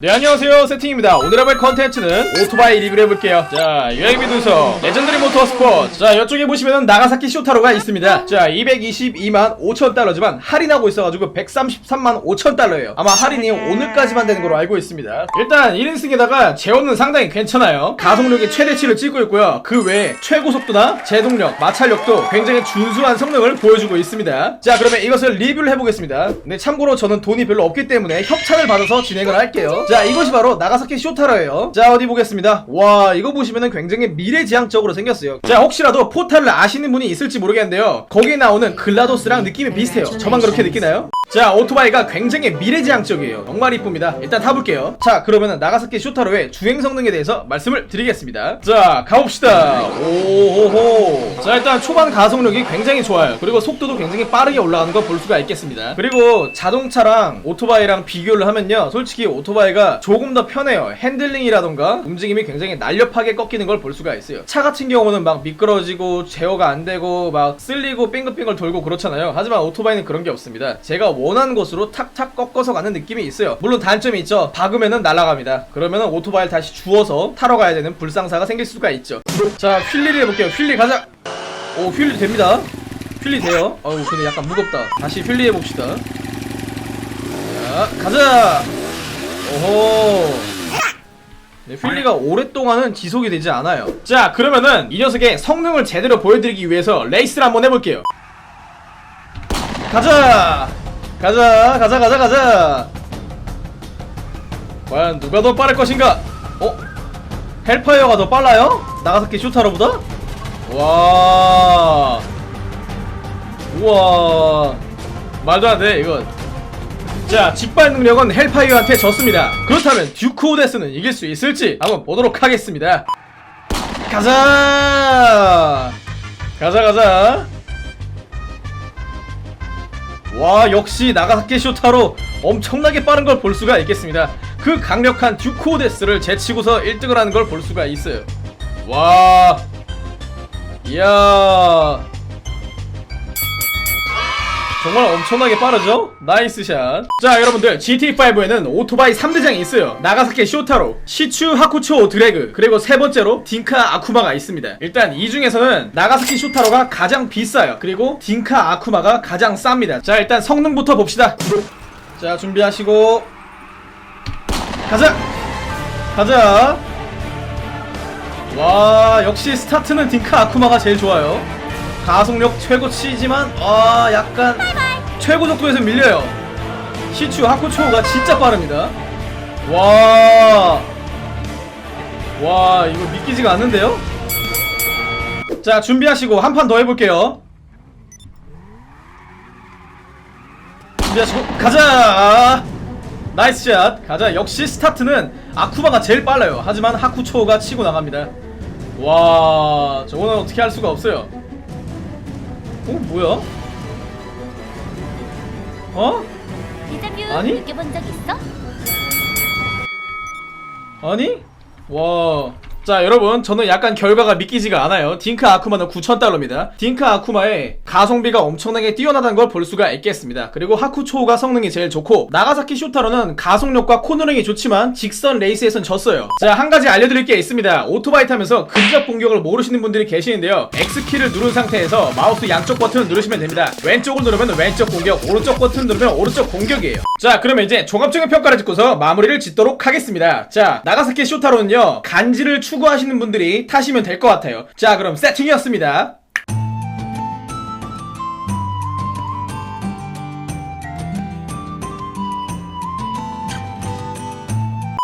네 안녕하세요. 세팅입니다. 오늘 해볼 컨텐츠는 오토바이 리뷰를 해볼게요. 자 유행비 분석 레전드리 모터 스포츠. 자 이쪽에 보시면은 나가사키 쇼타로가 있습니다. 자 222만 5천 달러지만 할인하고 있어가지고 133만 5천 달러예요. 아마 할인이 오늘까지만 되는 걸로 알고 있습니다. 일단 1인승에다가 제어는 상당히 괜찮아요. 가속력이 최대치를 찍고 있고요. 그 외에 최고 속도나 제동력 마찰력도 굉장히 준수한 성능을 보여주고 있습니다. 자 그러면 이것을 리뷰를 해보겠습니다. 근데 참고로 저는 돈이 별로 없기 때문에 협찬을 받아서 진행을 할게요 자 이것이 바로 나가사키 쇼타로예요. 자 어디 보겠습니다. 와 이거 보시면은 굉장히 미래지향적으로 생겼어요. 자 혹시라도 포탈을 아시는 분이 있을지 모르겠는데요. 거기에 나오는 글라도스랑 느낌이 비슷해요. 저만 그렇게 느끼나요? 자 오토바이가 굉장히 미래지향적이에요. 정말 이쁩니다. 일단 타볼게요. 자 그러면은 나가사키 쇼타로의 주행 성능에 대해서 말씀을 드리겠습니다. 자 가봅시다. 오호호. 자 일단 초반 가속력이 굉장히 좋아요. 그리고 속도도 굉장히 빠르게 올라가는 거볼 수가 있겠습니다. 그리고 자동차랑 오토바이랑 비교를 하면요. 솔직히 오토바이가 조금 더 편해요. 핸들링이라던가 움직임이 굉장히 날렵하게 꺾이는 걸 볼 수가 있어요. 차 같은 경우는 막 미끄러지고 제어가 안 되고 막 쓸리고 빙글빙글 돌고 그렇잖아요. 하지만 오토바이는 그런 게 없습니다. 제가 원하는 곳으로 탁탁 꺾어서 가는 느낌이 있어요. 물론 단점이 있죠. 박으면은 날아갑니다. 그러면은 오토바이를 다시 주워서 타러 가야 되는 불상사가 생길 수가 있죠. 자 휠리를 해볼게요. 휠리 가자! 오 휠리 됩니다. 휠리 돼요? 어우 근데 약간 무겁다. 다시 휠리 해봅시다. 자 가자! 오호! 네, 휠리가 오랫동안은 지속이 되지 않아요. 자 그러면은 이 녀석의 성능을 제대로 보여드리기 위해서 레이스를 한번 해볼게요. 가자 가자 가자 가자 가자. 과연 누가 더 빠를 것인가? 어? 헬파이어가 더 빨라요? 나가사키 쇼타로보다? 와. 우와. 말도 안돼 이건. 자 직발 능력은 헬파이어한테 졌습니다. 그렇다면 듀크 오데스는 이길 수 있을지 한번 보도록 하겠습니다. 가자! 가자 가자 와 역시 나가사키 쇼타로 엄청나게 빠른 걸 볼 수가 있겠습니다. 그 강력한 듀크 오데스를 제치고서 1등을 하는 걸 볼 수가 있어요. 와 이야 정말 엄청나게 빠르죠? 나이스 샷. 자, 여러분들, GT5에는 오토바이 3대장이 있어요. 나가사키 쇼타로, 시추 하쿠초 드래그, 그리고 세 번째로 딩카 아쿠마가 있습니다. 일단 이 중에서는 나가사키 쇼타로가 가장 비싸요. 그리고 딩카 아쿠마가 가장 쌉니다. 자, 일단 성능부터 봅시다. 자, 준비하시고 가자. 가자. 와, 역시 스타트는 딩카 아쿠마가 제일 좋아요. 가속력 최고치지만 아 약간 최고 속도에서 밀려요 시추 하쿠초가 진짜 빠릅니다 와 와, 이거 믿기지가 않는데요? 자, 준비하시고 한 판 더 해볼게요. 준비하시고, 가자! 나이스 샷! 가자. 역시 스타트는 아쿠마가 제일 빨라요. 하지만 하쿠초가 치고 나갑니다. 와, 저거는 어떻게 할 수가 없어요. 어, 뭐야? 어? 데자뷰 아니? 느껴본 적 있어? 아니? 와. 자, 여러분, 저는 약간 결과가 믿기지가 않아요. 딩크 아쿠마는 9,000달러입니다. 딩크 아쿠마의 가성비가 엄청나게 뛰어나다는 걸 볼 수가 있겠습니다. 그리고 하쿠초우가 성능이 제일 좋고, 나가사키 쇼타로는 가속력과 코너링이 좋지만, 직선 레이스에선 졌어요. 자, 한 가지 알려드릴 게 있습니다. 오토바이 타면서 근접 공격을 모르시는 분들이 계시는데요. X키를 누른 상태에서 마우스 양쪽 버튼을 누르시면 됩니다. 왼쪽을 누르면 왼쪽 공격, 오른쪽 버튼 누르면 오른쪽 공격이에요. 자, 그러면 이제 종합적인 평가를 짓고서 마무리를 짓도록 하겠습니다. 자, 나가사키 쇼타로는요, 간지를 추구하시는 분들이 타시면 될 것 같아요. 자, 그럼 세팅이었습니다.